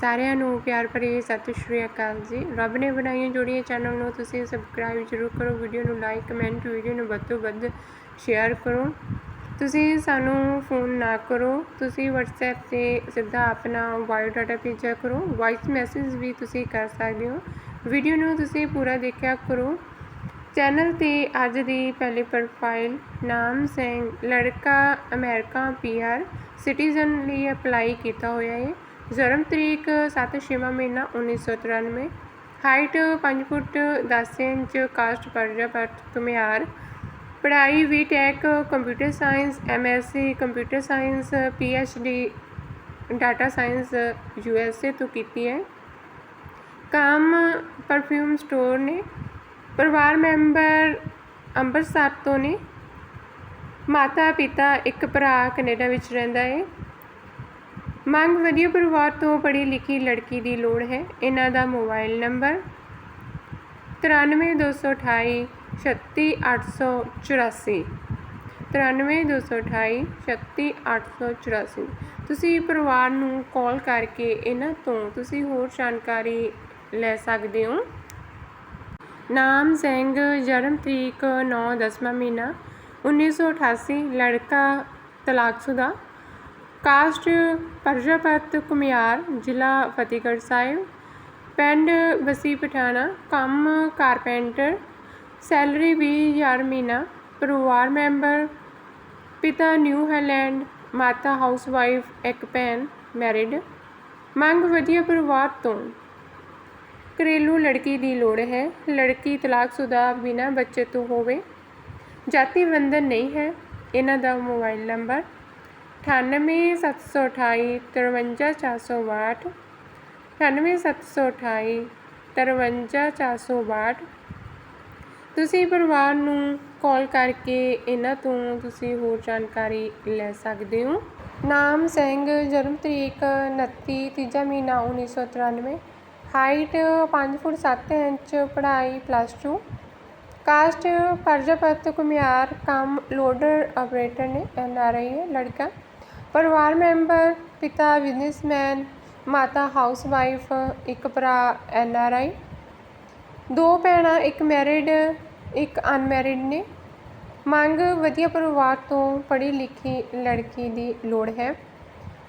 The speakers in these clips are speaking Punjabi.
ਸਾਰਿਆਂ ਨੂੰ ਪਿਆਰ ਭਰੀ ਸਤਿ ਸ਼੍ਰੀ ਅਕਾਲ ਜੀ। ਰੱਬ ਨੇ ਬਣਾਈਆਂ ਜੋੜੀਆਂ ਚੈਨਲ ਨੂੰ ਤੁਸੀਂ ਸਬਸਕ੍ਰਾਈਬ ਜ਼ਰੂਰ ਕਰੋ ਵੀਡੀਓ ਨੂੰ ਲਾਈਕ ਕਮੈਂਟ ਵੀਡੀਓ ਨੂੰ ਵੱਧ ਤੋਂ ਵੱਧ ਸ਼ੇਅਰ ਕਰੋ। ਤੁਸੀਂ ਸਾਨੂੰ ਫੋਨ ਨਾ ਕਰੋ, ਤੁਸੀਂ WhatsApp ਤੇ ਸਿੱਧਾ ਆਪਣਾ ਬਾਇਓ ਡਾਟਾ ਭੇਜਿਆ ਕਰੋ। ਵਾਇਸ ਮੈਸੇਜ ਵੀ ਤੁਸੀਂ ਕਰ ਸਕਦੇ ਹੋ। ਵੀਡੀਓ ਨੂੰ ਤੁਸੀਂ ਪੂਰਾ ਦੇਖਿਆ ਕਰੋ। ਚੈਨਲ ਤੇ ਅੱਜ ਦੀ ਪਹਿਲੀ ਪ੍ਰੋਫਾਈਲ ਨਾਮ ਸਿੰਘ, ਲੜਕਾ ਅਮਰੀਕਾ ਪੀਆਰ ਸਿਟੀਜ਼ਨ ਲਈ ਅਪਲਾਈ ਕੀਤਾ ਹੋਇਆ ਹੈ। ਜਨਮ ਤਰੀਕ 7 ਛੇਵਾਂ ਮਹੀਨਾ 1993 ਹਾਈਟ 5 ਫੁੱਟ 10 ਇੰਚ ਕਾਸਟ ਪਰਜਾਪਤ ਕੁਮਿਆਰ ਪੜ੍ਹਾਈ B tech computer science MSc computer science PhD data science USA ਤੋਂ ਕੀਤੀ ਹੈ। ਕੰਮ ਪਰਫਿਊਮ ਸਟੋਰ ਨੇ। ਪਰਿਵਾਰ ਮੈਂਬਰ ਅੰਮ੍ਰਿਤਸਰ ਤੋਂ ਨੇ। ਮਾਤਾ ਪਿਤਾ ਇੱਕ ਭਰਾ ਕੈਨੇਡਾ ਵਿੱਚ ਰਹਿੰਦਾ ਹੈ। ਮੰਗ ਵਧੀਆ ਪਰਿਵਾਰ ਤੋਂ ਪੜ੍ਹੀ ਲਿਖੀ ਲੜਕੀ ਦੀ ਲੋੜ ਹੈ। ਇਹਨਾਂ ਦਾ ਮੋਬਾਈਲ ਨੰਬਰ 93228 36884 93228 36884 ਤੁਸੀਂ ਪਰਿਵਾਰ ਨੂੰ ਕਾਲ ਕਰਕੇ ਇਹਨਾਂ ਤੋਂ ਤੁਸੀਂ ਹੋਰ ਜਾਣਕਾਰੀ ਲੈ ਸਕਦੇ ਹੋ। ਨਾਮ ਸਿੰਘ, ਜਨਮ ਤਰੀਕ 9 ਦਸਵਾਂ ਮਹੀਨਾ 1988 ਲੜਕਾ ਤਲਾਕਸ਼ੁਦਾ। ਕਾਸਟ ਪਰਜਾਪਤ ਘੁਮਿਆਰ, ਜ਼ਿਲ੍ਹਾ ਫਤਿਹਗੜ੍ਹ ਸਾਹਿਬ। ਪਿੰਡ ਬਸੀ ਪਠਾਣਾ, ਕੰਮ ਕਾਰਪੈਂਟਰ। ਸੈਲਰੀ 20000 ਮਹੀਨਾ। ਪਰਿਵਾਰ ਮੈਂਬਰ। ਪਿਤਾ ਨਿਊ ਹੈਲੈਂਡ। ਮਾਤਾ ਹਾਊਸਵਾਈਫ ਇੱਕ ਭੈਣ। ਮੈਰਿਡ। ਮੰਗ ਵਧੀਆ ਪਰਿਵਾਰ ਤੋਂ। ਘਰੇਲੂ ਲੜਕੀ ਦੀ ਲੋੜ ਹੈ। ਲੜਕੀ ਤਲਾਕਸ਼ੁਦਾ ਬਿਨਾਂ ਬੱਚੇ ਤੋਂ ਹੋਵੇ। ਜਾਤੀ ਬੰਧਨ ਨਹੀਂ ਹੈ। ਇਹਨਾਂ ਦਾ ਮੋਬਾਈਲ ਨੰਬਰ ਅਠਾਨਵੇਂ ਸੱਤ ਸੌ ਅਠਾਈ, ਤਰਵੰਜਾ ਚਾਰ ਸੌ ਬਾਹਠ, ਅਠਾਨਵੇਂ ਸੱਤ ਸੌ ਅਠਾਈ, ਤਰਵੰਜਾ ਚਾਰ ਸੌ ਬਾਹਠ। ਤੁਸੀਂ ਪਰਿਵਾਰ ਨੂੰ ਕਾਲ ਕਰਕੇ ਇਹਨਾਂ ਤੋਂ ਤੁਸੀਂ ਹੋਰ ਜਾਣਕਾਰੀ ਲੈ ਸਕਦੇ ਹੋ। ਨਾਮ ਸਿੰਘ, ਜਨਮ ਤਰੀਕ 29 ਤੀਜਾ ਮਹੀਨਾ 1993 ਹਾਈਟ 5 ਫੁੱਟ 7 ਇੰਚ, ਪੜ੍ਹਾਈ ਪਲੱਸ 2 ਕਾਸਟ ਪਰਜਾਪਤ ਕੁਮਿਆਰ ਕੰਮ, ਲੋਡਰ, ਆਪਰੇਟਰ ਨੇ, ਐਨ ਆਰ ਆਈ ਹੈ ਲੜਕਾ। ਪਰਿਵਾਰ ਮੈਂਬਰ, ਪਿਤਾ ਬਿਜ਼ਨਸਮੈਨ, ਮਾਤਾ ਹਾਊਸਵਾਈਫ, ਇੱਕ ਭਰਾ ਐਨ ਆਰ ਆਈ। ਦੋ ਭੈਣਾਂ, ਇੱਕ ਮੈਰਿਡ, ਇੱਕ ਅਨਮੈਰਿਡ ਨੇ। ਮੰਗ ਵਧੀਆ ਪਰਿਵਾਰ ਤੋਂ ਪੜ੍ਹੀ ਲਿਖੀ ਲੜਕੀ ਦੀ ਲੋੜ ਹੈ।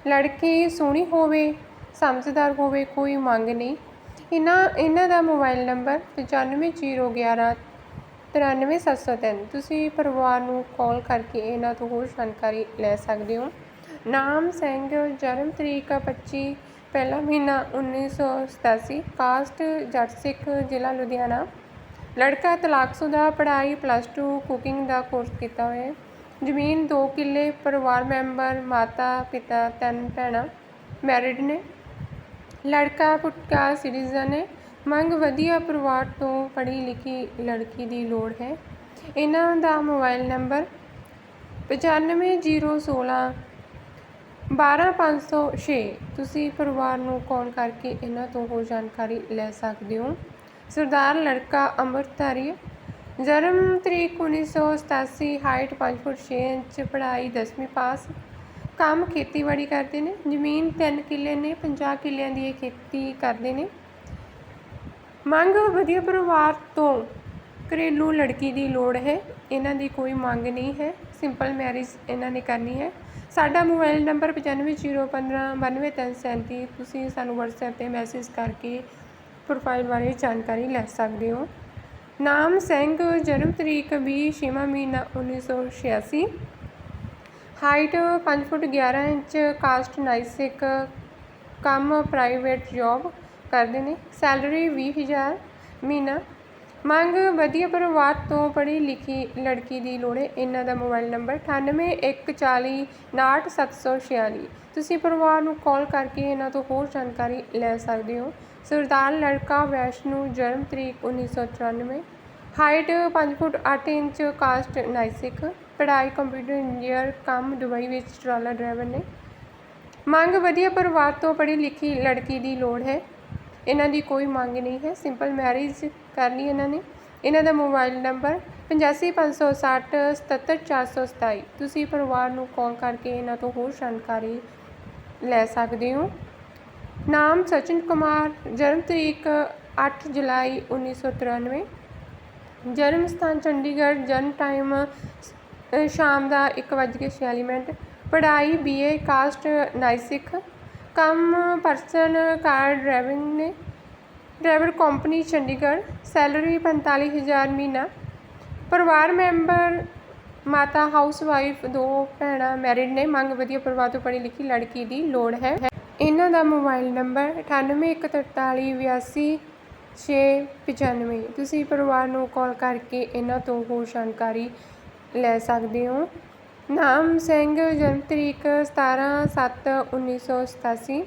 ਲੜਕੀ ਸੋਹਣੀ ਹੋਵੇ, ਸਮਝਦਾਰ ਹੋਵੇ, ਕੋਈ ਮੰਗ ਨਹੀਂ। ਇਹਨਾਂ ਇਹਨਾਂ ਦਾ ਮੋਬਾਈਲ ਨੰਬਰ 95011 93703 ਤੁਸੀਂ ਪਰਿਵਾਰ ਨੂੰ ਕਾਲ ਕਰਕੇ ਇਹਨਾਂ ਤੋਂ ਹੋਰ ਜਾਣਕਾਰੀ ਲੈ ਸਕਦੇ ਹੋ। ਨਾਮ ਸਿੰਘ, ਜਨਮ ਤਰੀਕ 25 ਪਹਿਲਾ ਮਹੀਨਾ 1987 ਕਾਸਟ ਜੱਟ ਸਿੱਖ ਜ਼ਿਲ੍ਹਾ ਲੁਧਿਆਣਾ। ਲੜਕਾ ਤਲਾਕਸ਼ੁਦਾ ਪੜ੍ਹਾਈ ਪਲੱਸ 2 ਕੁਕਿੰਗ ਦਾ ਕੋਰਸ ਕੀਤਾ ਹੋਇਆ ਹੈ। ਜ਼ਮੀਨ 2 ਕਿੱਲੇ, ਪਰਿਵਾਰ ਮੈਂਬਰ, ਮਾਤਾ, ਪਿਤਾ, ਤਿੰਨ ਭੈਣਾਂ ਮੈਰਿਡ ਨੇ। ਲੜਕਾ ਪੁੱਟਕਾ ਸਿਟੀਜ਼ਨ ਹੈ। ਮੰਗ ਵਧੀਆ ਪਰਿਵਾਰ ਤੋਂ ਪੜ੍ਹੀ ਲਿਖੀ ਲੜਕੀ ਦੀ ਲੋੜ ਹੈ। ਇਹਨਾਂ ਦਾ ਮੋਬਾਈਲ ਨੰਬਰ 95016 12506 ਤੁਸੀਂ ਪਰਿਵਾਰ ਨੂੰ ਕਾਲ ਕਰਕੇ ਇਹਨਾਂ ਤੋਂ ਹੋਰ ਜਾਣਕਾਰੀ ਲੈ ਸਕਦੇ ਹੋ? ਸਰਦਾਰ ਲੜਕਾ ਅੰਮ੍ਰਿਤਧਾਰੀ, ਜਨਮ ਤਰੀਕ 1987 ਹਾਈਟ 5 ਫੁੱਟ 6 ਇੰਚ, ਪੜ੍ਹਾਈ 10ਵੀਂ ਪਾਸ। ਕੰਮ ਖੇਤੀਬਾੜੀ ਕਰਦੇ ਨੇ, ਜ਼ਮੀਨ 3 ਕਿੱਲੇ ਨੇ 50 ਕਿੱਲਿਆਂ ਦੀ ਇਹ ਖੇਤੀ ਕਰਦੇ ਨੇ। ਮੰਗ ਵਧੀਆ ਪਰਿਵਾਰ ਤੋਂ ਘਰੇਲੂ ਲੜਕੀ ਦੀ ਲੋੜ ਹੈ, ਇਹਨਾਂ ਦੀ ਕੋਈ ਮੰਗ ਨਹੀਂ ਹੈ ਸਿੰਪਲ ਮੈਰਿਜ ਇਹਨਾਂ ਨੇ ਕਰਨੀ ਹੈ। ਸਾਡਾ ਮੋਬਾਈਲ ਨੰਬਰ 9501592337 ਤੁਸੀਂ ਸਾਨੂੰ WhatsApp ਤੇ ਮੈਸੇਜ ਕਰਕੇ ਪ੍ਰੋਫਾਈਲ ਬਾਰੇ ਜਾਣਕਾਰੀ ਲੈ ਸਕਦੇ ਹੋ। ਨਾਮ ਸਿੰਘ, ਜਨਮ ਤਰੀਕ 20 ਛੇਵਾਂ ਮਹੀਨਾ 1986 height 5 foot 11 inch caste Nai Sikh ਕੰਮ ਪ੍ਰਾਈਵੇਟ ਜੌਬ ਕਰਦੇ ਨੇ। ਸੈਲਰੀ 20000 ਮਹੀਨਾ। ਮੰਗ ਵਧੀਆ ਪਰਿਵਾਰ ਤੋਂ ਪੜ੍ਹੀ ਲਿਖੀ ਲੜਕੀ ਦੀ ਲੋੜ ਹੈ ਇਹਨਾਂ ਦਾ ਮੋਬਾਈਲ ਨੰਬਰ 98140 69746 ਤੁਸੀਂ ਪਰਿਵਾਰ ਨੂੰ ਕਾਲ ਕਰਕੇ ਇਹਨਾਂ ਤੋਂ ਹੋਰ ਜਾਣਕਾਰੀ ਲੈ ਸਕਦੇ ਹੋ। ਸਰਦਾਰ ਲੜਕਾ ਵੈਸ਼ਨੂ, ਜਨਮ ਤਰੀਕ 1994 height 5 foot 8 inch, caste Nai Sikh ਪੜ੍ਹਾਈ ਕੰਪਿਊਟਰ ਇੰਜੀਨੀਅਰ, ਕੰਮ ਦੁਬਈ ਵਿੱਚ ਟਰਾਲਾ ਡਰਾਈਵਰ ਨੇ। ਮੰਗ ਵਧੀਆ ਪਰਿਵਾਰ ਤੋਂ ਪੜ੍ਹੀ ਲਿਖੀ ਲੜਕੀ ਦੀ ਲੋੜ ਹੈ। ਇਹਨਾਂ ਦੀ ਕੋਈ ਮੰਗ ਨਹੀਂ ਹੈ। ਸਿੰਪਲ ਮੈਰਿਜ ਕਰ ਲਈ ਇਹਨਾਂ ਨੇ। ਇਹਨਾਂ ਦਾ ਮੋਬਾਈਲ ਨੰਬਰ 8560 77427 ਤੁਸੀਂ ਪਰਿਵਾਰ ਨੂੰ ਕਾਲ ਕਰਕੇ ਇਹਨਾਂ ਤੋਂ ਹੋਰ ਜਾਣਕਾਰੀ ਲੈ ਸਕਦੇ ਹੋ। ਨਾਮ ਸਚਿਨ ਕੁਮਾਰ, ਜਨਮ ਤਰੀਕ 8 ਜੁਲਾਈ 1993 ਜਨਮ ਸਥਾਨ ਚੰਡੀਗੜ੍ਹ, ਜਨਮ ਟਾਈਮ ਸ਼ਾਮ ਦਾ 1:46 ਮਿੰਟ। ਪੜ੍ਹਾਈ ਬੀਏ ਕਾਸਟ ਨਾਈਸਿਕ ਕੰਮ ਪਰਸਨ ਕਾਰ ਡਰਾਈਵਿੰਗ ਨੇ ਡਰਾਈਵਰ ਕੰਪਨੀ ਚੰਡੀਗੜ੍ਹ, ਸੈਲਰੀ 45000 ਮਹੀਨਾ। ਪਰਿਵਾਰ ਮੈਂਬਰ ਮਾਤਾ ਹਾਊਸ ਵਾਈਫ ਦੋ ਭੈਣਾਂ ਮੈਰਿਡ ਨੇ। ਮੰਗ ਵਧੀਆ ਪਰਿਵਾਰ ਤੋਂ ਪੜ੍ਹੀ ਲਿਖੀ ਲੜਕੀ ਦੀ ਲੋੜ ਹੈ। ਇਹਨਾਂ ਦਾ ਮੋਬਾਈਲ ਨੰਬਰ 981448 695 ਤੁਸੀਂ ਪਰਿਵਾਰ ਨੂੰ ਕਾਲ ਕਰਕੇ ਇਹਨਾਂ ਤੋਂ ਹੋਰ ਜਾਣਕਾਰੀ ਲੈ ਸਕਦੇ ਹੋ। ਨਾਮ ਸਿੰਘ, ਜਨਮ ਤਰੀਕ 17/7/1987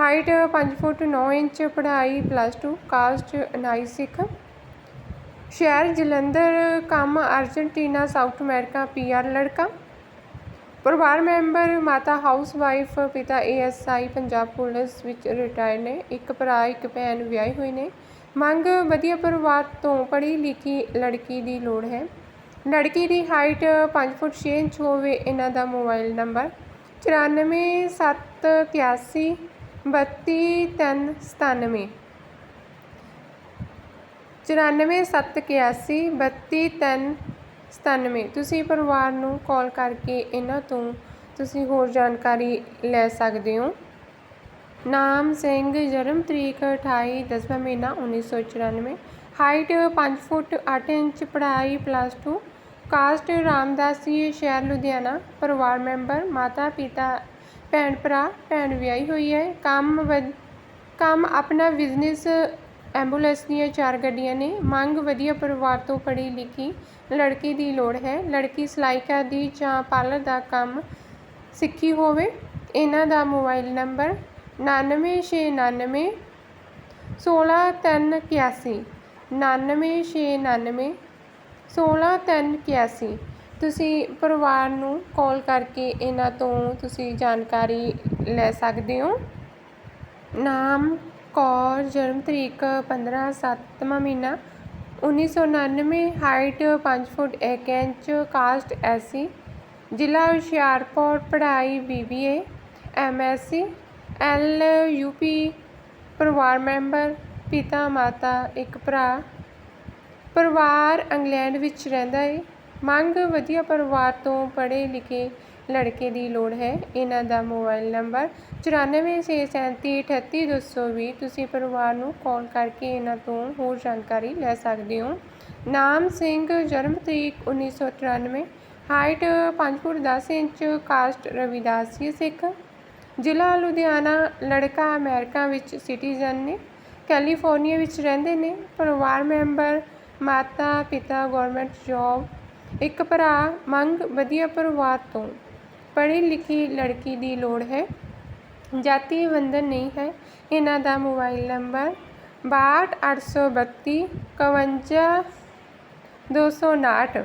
ਹਾਈਟ 5 ਫੁੱਟ 9 ਇੰਚ, ਪੜ੍ਹਾਈ ਪਲੱਸ 2 ਕਾਸਟ ਨਾਈ ਸਿੱਖ ਸ਼ਹਿਰ ਜਲੰਧਰ, ਕੰਮ ਅਰਜਨਟੀਨਾ ਸਾਊਥ ਅਮਰੀਕਾ ਪੀਆਰ ਲੜਕਾ। ਪਰਿਵਾਰ ਮੈਂਬਰ, ਮਾਤਾ ਹਾਊਸ ਵਾਈਫ ਪਿਤਾ ਏਐਸਆਈ ਪੰਜਾਬ ਪੁਲਿਸ ਵਿੱਚ ਰਿਟਾਇਰ ਨੇ। ਇੱਕ ਭਰਾ, ਇੱਕ ਭੈਣ ਵਿਆਹੇ ਹੋਏ ਨੇ। ਮੰਗ ਵਧੀਆ ਪਰਿਵਾਰ ਤੋਂ ਪੜ੍ਹੀ ਲਿਖੀ ਲੜਕੀ ਦੀ ਲੋੜ ਹੈ। ਲੜਕੀ ਦੀ ਹਾਈਟ 5 ਫੁੱਟ 6 ਇੰਚ ਹੋਵੇ, ਇਹਨਾਂ ਦਾ ਮੋਬਾਈਲ ਨੰਬਰ ਬੱਤੀ ਤਿੰਨ ਸਤਾਨਵੇਂ। ਚੁਰਾਨਵੇਂ ਸੱਤ ਇਕਿਆਸੀ, ਬੱਤੀ ਤਿੰਨ ਸਤਾਨਵੇਂ। ਤੁਸੀਂ ਪਰਿਵਾਰ ਨੂੰ ਕਾਲ ਕਰਕੇ ਇਹਨਾਂ ਤੋਂ ਤੁਸੀਂ ਹੋਰ ਜਾਣਕਾਰੀ ਲੈ ਸਕਦੇ ਹੋ। ਨਾਮ ਸਿੰਘ, ਜਨਮ ਤਰੀਕ 28 ਦਸਵਾਂ ਮਹੀਨਾ 1994 ਹਾਈਟ 5 ਫੁੱਟ 8 ਇੰਚ, ਪੜ੍ਹਾਈ ਪਲੱਸ 2 ਕਾਸਟ ਰਾਮਦਾਸੀ ਸ਼ਹਿਰ ਲੁਧਿਆਣਾ। ਪਰਿਵਾਰ ਮੈਂਬਰ ਮਾਤਾ ਪਿਤਾ ਭੈਣ ਭਰਾ, ਭੈਣ ਵਿਆਹੀ ਹੋਈ ਹੈ। ਕੰਮ ਵਧ- ਕੰਮ ਆਪਣਾ ਬਿਜ਼ਨਸ ਐਂਬੂਲੈਂਸ ਦੀਆਂ ਚਾਰ ਗੱਡੀਆਂ ਨੇ। ਮੰਗ ਵਧੀਆ ਪਰਿਵਾਰ ਤੋਂ ਪੜ੍ਹੀ ਲਿਖੀ ਲੜਕੀ ਦੀ ਲੋੜ ਹੈ। ਲੜਕੀ ਸਿਲਾਈ ਦੀ ਜਾਂ ਪਾਰਲਰ ਦਾ ਕੰਮ ਸਿੱਖੀ ਹੋਵੇ, ਇਹਨਾਂ ਦਾ ਮੋਬਾਈਲ ਨੰਬਰ 9699 16381 9699 16381 ਤੁਸੀਂ ਪਰਿਵਾਰ ਨੂੰ ਕਾਲ ਕਰਕੇ ਇਹਨਾਂ ਤੋਂ ਤੁਸੀਂ ਜਾਣਕਾਰੀ ਲੈ ਸਕਦੇ ਹੋ। ਨਾਮ, ਕੌਰ, ਜਨਮ ਤਰੀਕ 15 ਸੱਤਵਾਂ ਮਹੀਨਾ 1999 ਹਾਈਟ 5 ਫੁੱਟ 1 ਇੰਚ ਕਾਸਟ ਐਸੀ ਜ਼ਿਲ੍ਹਾ ਹੁਸ਼ਿਆਰਪੁਰ, ਪੜ੍ਹਾਈ ਬੀਬੀਏ ਐਮਐਸਸੀ ਐਲ ਯੂਪੀ ਪਰਿਵਾਰ ਮੈਂਬਰ, ਪਿਤਾ, ਮਾਤਾ, ਇੱਕ ਭਰਾ। ਪਰਿਵਾਰ ਇੰਗਲੈਂਡ ਵਿੱਚ ਰਹਿੰਦਾ ਹੈ ਮੰਗ ਵਧੀਆ ਪਰਿਵਾਰ ਤੋਂ ਪੜ੍ਹੇ ਲਿਖੇ ਲੜਕੇ ਦੀ ਲੋੜ ਹੈ। ਇਹਨਾਂ ਦਾ ਮੋਬਾਈਲ ਨੰਬਰ ਚੁਰਾਨਵੇਂ ਛੇ ਸੈਂਤੀ ਅਠੱਤੀ ਦੋ ਸੌ ਵੀਹ। ਤੁਸੀਂ ਪਰਿਵਾਰ ਨੂੰ ਕਾਲ ਕਰਕੇ ਇਹਨਾਂ ਤੋਂ ਹੋਰ ਜਾਣਕਾਰੀ ਲੈ ਸਕਦੇ ਹੋ। ਨਾਮ ਸਿੰਘ, ਜਨਮ ਤਰੀਕ 1993 ਹਾਈਟ 5 ਫੁੱਟ 10 ਇੰਚ, ਕਾਸਟ ਰਵਿਦਾਸੀ ਸਿੱਖ। ਜ਼ਿਲ੍ਹਾ ਲੁਧਿਆਣਾ, ਲੜਕਾ ਅਮਰੀਕਾ ਵਿੱਚ ਸਿਟੀਜ਼ਨ ਨੇ। ਕੈਲੀਫੋਰਨੀਆ ਵਿੱਚ ਰਹਿੰਦੇ ਨੇ। ਪਰਿਵਾਰ ਮੈਂਬਰ ਮਾਤਾ ਪਿਤਾ ਗਵਰਨਮੈਂਟ ਜੌਬ ਇੱਕ ਭਰਾ ਮੰਗ ਵਧੀਆ ਪਰਿਵਾਰ ਤੋਂ। ਪੜ੍ਹੀ ਲਿਖੀ ਲੜਕੀ ਦੀ ਲੋੜ ਹੈ। ਜਾਤੀ ਬੰਧਨ ਨਹੀਂ ਹੈ। ਇਹਨਾਂ ਦਾ ਮੋਬਾਈਲ ਨੰਬਰ 62832 51 259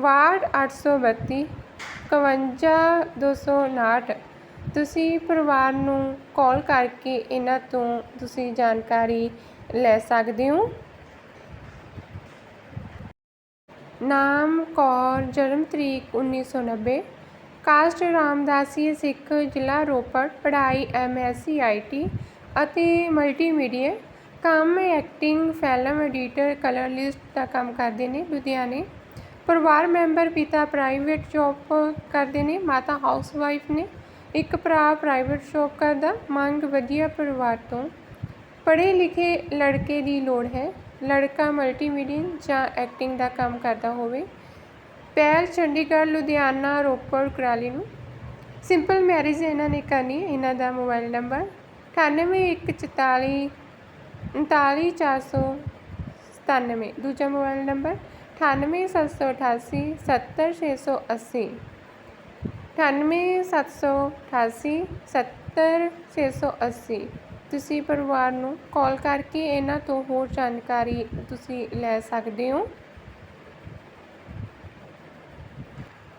ਵਾਰਡ 832 51 259 ਤੁਸੀਂ ਪਰਿਵਾਰ ਨੂੰ ਕਾਲ ਕਰਕੇ ਇਹਨਾਂ ਤੋਂ ਤੁਸੀਂ ਜਾਣਕਾਰੀ ਲੈ ਸਕਦੇ ਹੋ। ਨਾਮ ਕੌਰ, ਜਨਮ ਤਰੀਕ 1990 ਕਾਸਟ ਰਾਮਦਾਸੀ ਸਿੱਖ ਜ਼ਿਲ੍ਹਾ ਰੋਪੜ, ਪੜ੍ਹਾਈ M S C, I T ਅਤੇ ਮਲਟੀਮੀਡੀਆ। ਕੰਮ ਐਕਟਿੰਗ ਫਿਲਮ ਐਡੀਟਰ ਕਲਰਲਿਸਟ ਦਾ ਕੰਮ ਕਰਦੇ ਨੇ ਲੁਧਿਆਣੇ। ਪਰਿਵਾਰ ਮੈਂਬਰ, ਪਿਤਾ ਪ੍ਰਾਈਵੇਟ ਜੌਬ ਕਰਦੇ ਨੇ, ਮਾਤਾ ਹਾਊਸਵਾਈਫ ਨੇ। ਇੱਕ ਭਰਾ ਪ੍ਰਾਈਵੇਟ ਜੌਬ ਕਰਦਾ, ਮੰਗ ਵਧੀਆ ਪਰਿਵਾਰ ਤੋਂ। ਪੜ੍ਹੇ ਲਿਖੇ ਲੜਕੇ ਦੀ ਲੋੜ ਹੈ। ਲੜਕਾ ਮਲਟੀਮੀਡੀਆ ਜਾਂ ਐਕਟਿੰਗ ਦਾ ਕੰਮ ਕਰਦਾ ਹੋਵੇ। ਪਹਿਲ ਚੰਡੀਗੜ੍ਹ, ਲੁਧਿਆਣਾ, ਰੋਪੜ, ਕੁਰਾਲੀ ਨੂੰ। ਸਿੰਪਲ ਮੈਰਿਜ ਇਹਨਾਂ ਨੇ ਕਰਨੀ ਹੈ। ਇਹਨਾਂ ਦਾ ਮੋਬਾਈਲ ਨੰਬਰ 9144 39497 ਦੂਜਾ ਮੋਬਾਈਲ ਨੰਬਰ 98788 70680 98788 70680 ਤੁਸੀਂ ਪਰਿਵਾਰ ਨੂੰ ਕਾਲ ਕਰਕੇ ਇਹਨਾਂ ਤੋਂ ਹੋਰ ਜਾਣਕਾਰੀ ਤੁਸੀਂ ਲੈ ਸਕਦੇ ਹੋ।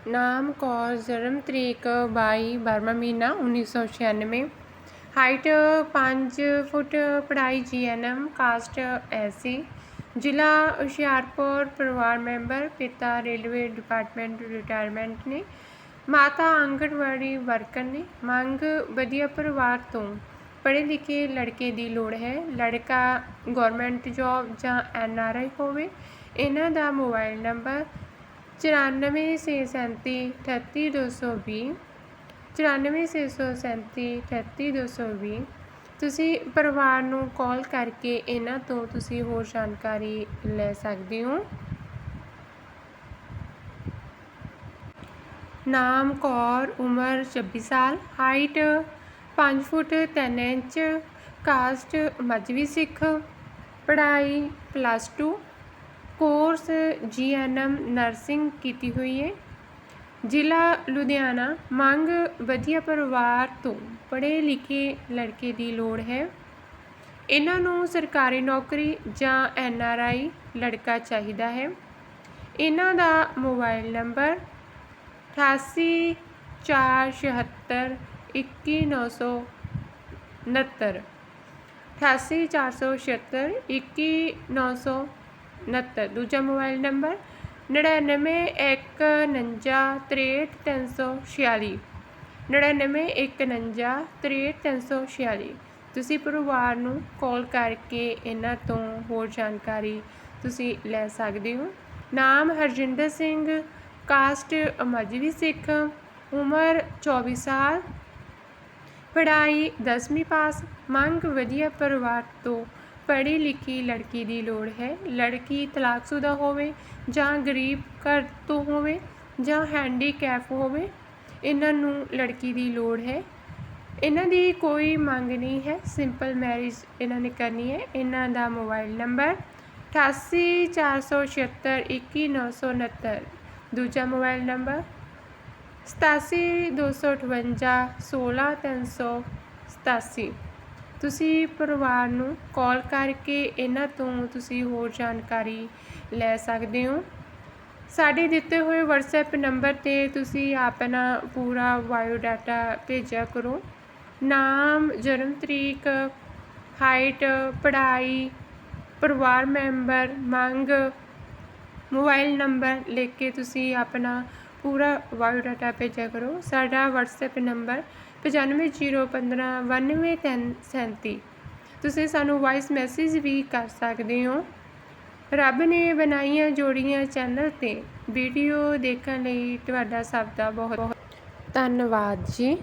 ਨਾਮ ਕੌਰ, ਜਨਮ ਤਰੀਕ 22 ਬਾਰ੍ਹਵਾਂ ਮਹੀਨਾ 1996 ਹਾਈਟ 5 ਫੁੱਟ, ਪੜ੍ਹਾਈ ਜੀਐਨਐਮ ਕਾਸਟ ਐਸੀ ਜ਼ਿਲ੍ਹਾ ਹੁਸ਼ਿਆਰਪੁਰ, ਪਰਿਵਾਰ ਮੈਂਬਰ, ਪਿਤਾ ਰੇਲਵੇ ਡਿਪਾਰਟਮੈਂਟ ਰਿਟਾਇਰਮੈਂਟ ਨੇ। ਮਾਤਾ ਆਂਗਣਵਾੜੀ ਵਰਕਰ ਨੇ। ਮੰਗ ਵਧੀਆ ਪਰਿਵਾਰ ਤੋਂ। ਪੜ੍ਹੇ ਲਿਖੇ ਲੜਕੇ ਦੀ ਲੋੜ ਹੈ। ਲੜਕਾ ਗੌਰਮੈਂਟ ਜੋਬ ਜਾਂ ਐਨ ਆਰ ਆਈ ਹੋਵੇ, ਇਹਨਾਂ ਦਾ ਮੋਬਾਈਲ ਨੰਬਰ ਚੁਰਾਨਵੇਂ ਛੇ ਸੈਂਤੀ ਅਠੱਤੀ ਦੋ ਸੌ ਵੀਹ, ਚੁਰਾਨਵੇਂ ਛੇ ਸੌ ਸੈਂਤੀ ਅਠੱਤੀ ਦੋ ਸੌ ਵੀਹ। ਤੁਸੀਂ ਪਰਿਵਾਰ ਨੂੰ ਕਾਲ ਕਰਕੇ ਇਹਨਾਂ ਤੋਂ ਤੁਸੀਂ ਹੋਰ ਜਾਣਕਾਰੀ ਲੈ ਸਕਦੇ ਹੋ। ਨਾਮ, ਕੌਰ, ਉਮਰ 26 ਸਾਲ, ਹਾਈਟ 5 ਫੁੱਟ 3 ਇੰਚ ਕਾਸਟ ਮਜਵੀ ਸਿੱਖ ਪੜ੍ਹਾਈ ਪਲੱਸ 2 ਕੋਰਸ ਜੀਐਨਐਮ ਨਰਸਿੰਗ ਕੀਤੀ ਹੋਈ ਹੈ ਜ਼ਿਲ੍ਹਾ ਲੁਧਿਆਣਾ, ਮੰਗ ਵਧੀਆ ਪਰਿਵਾਰ ਤੋਂ ਪੜ੍ਹੇ ਲਿਖੇ ਲੜਕੇ ਦੀ ਲੋੜ ਹੈ। ਇਹਨਾਂ ਨੂੰ ਸਰਕਾਰੀ ਨੌਕਰੀ ਜਾਂ ਐਨ ਆਰ ਆਈ ਲੜਕਾ ਚਾਹੀਦਾ ਹੈ। ਇਹਨਾਂ ਦਾ ਮੋਬਾਈਲ ਨੰਬਰ ਅਠਾਸੀ ਚਾਰ ਛਿਹੱਤਰ ਇੱਕੀ ਨੌ ਸੌ ਉਣਹੱਤਰ ਅਠਾਸੀ ਚਾਰ ਸੌ ਛਿਹੱਤਰ ਇੱਕੀ ਨੌ ਸੌ ਉਣਹੱਤਰ ਦੂਜਾ ਮੋਬਾਈਲ ਨੰਬਰ ਨੜਿਨਵੇਂ ਇੱਕ ਉਣੰਜਾ ਤ੍ਰੇਹਠ ਤਿੰਨ ਸੌ ਛਿਆਲੀ, ਨੜਿਨਵੇਂ ਇੱਕ ਉਣੰਜਾ ਤ੍ਰੇਹਠ ਤਿੰਨ ਸੌ ਛਿਆਲੀ। ਤੁਸੀਂ ਪਰਿਵਾਰ ਨੂੰ ਕਾਲ ਕਰਕੇ ਇਹਨਾਂ ਤੋਂ ਹੋਰ ਜਾਣਕਾਰੀ ਤੁਸੀਂ ਲੈ ਸਕਦੇ ਹੋ। ਨਾਮ ਹਰਜਿੰਦਰ ਸਿੰਘ, ਕਾਸਟ ਮਜਵੀ ਸਿੱਖ, ਉਮਰ 24 ਸਾਲ ਪੜ੍ਹਾਈ 10ਵੀਂ ਪਾਸ, ਮੰਗ ਵਧੀਆ ਪਰਿਵਾਰ ਤੋਂ। ਪੜ੍ਹੀ ਲਿਖੀ ਲੜਕੀ ਦੀ ਲੋੜ ਹੈ। ਲੜਕੀ ਤਲਾਕਸ਼ੁਦਾ ਹੋਵੇ ਜਾਂ ਗਰੀਬ ਘਰ ਤੋਂ ਹੋਵੇ ਜਾਂ ਹੈਂਡੀਕੈਪ ਹੋਵੇ, ਇਹਨਾਂ ਨੂੰ ਲੜਕੀ ਦੀ ਲੋੜ ਹੈ। ਇਹਨਾਂ ਦੀ ਕੋਈ ਮੰਗ ਨਹੀਂ ਹੈ। ਸਿੰਪਲ ਮੈਰਿਜ ਇਹਨਾਂ ਨੇ ਕਰਨੀ ਹੈ। ਇਹਨਾਂ ਦਾ ਮੋਬਾਈਲ ਨੰਬਰ ਅਠਾਸੀ ਚਾਰ ਸੌ ਛਿਹੱਤਰ ਇੱਕੀ ਨੌ ਸੌ ਉਣਹੱਤਰ ਦੂਜਾ ਮੋਬਾਈਲ ਨੰਬਰ ਸਤਾਸੀ ਦੋ ਸੌ ਅਠਵੰਜਾ ਸੋਲ੍ਹਾਂ ਤਿੰਨ ਸੌ ਸਤਾਸੀ। ਤੁਸੀਂ ਪਰਿਵਾਰ ਨੂੰ ਕਾਲ ਕਰਕੇ ਇਹਨਾਂ ਤੋਂ ਤੁਸੀਂ ਹੋਰ ਜਾਣਕਾਰੀ ਲੈ ਸਕਦੇ ਹੋ। ਸਾਡੇ ਦਿੱਤੇ ਹੋਏ WhatsApp ਨੰਬਰ ਤੇ ਤੁਸੀਂ ਆਪਣਾ ਪੂਰਾ ਬਾਇਓ ਡਾਟਾ ਭੇਜਿਆ ਕਰੋ। ਨਾਮ, ਜਨਮ ਤਰੀਕ, ਹਾਈਟ, ਪੜ੍ਹਾਈ, ਪਰਿਵਾਰ ਮੈਂਬਰ, ਮੰਗ, ਮੋਬਾਈਲ ਨੰਬਰ ਲਿਖ ਕੇ ਤੁਸੀਂ ਆਪਣਾ ਪੂਰਾ ਬਾਇਓਡਾਟਾ ਭੇਜਿਆ ਕਰੋ। ਸਾਡਾ WhatsApp ਨੰਬਰ 9501591337 ਤੁਸੀਂ ਸਾਨੂੰ ਵਾਇਸ ਮੈਸੇਜ ਵੀ ਕਰ ਸਕਦੇ ਹੋ। ਰੱਬ ਨੇ ਬਣਾਈਆਂ ਜੋੜੀਆਂ ਚੈਨਲ ਤੇ ਵੀਡੀਓ ਦੇਖਣ ਲਈ ਤੁਹਾਡਾ ਸਭ ਦਾ ਬਹੁਤ ਬਹੁਤ ਧੰਨਵਾਦ ਜੀ।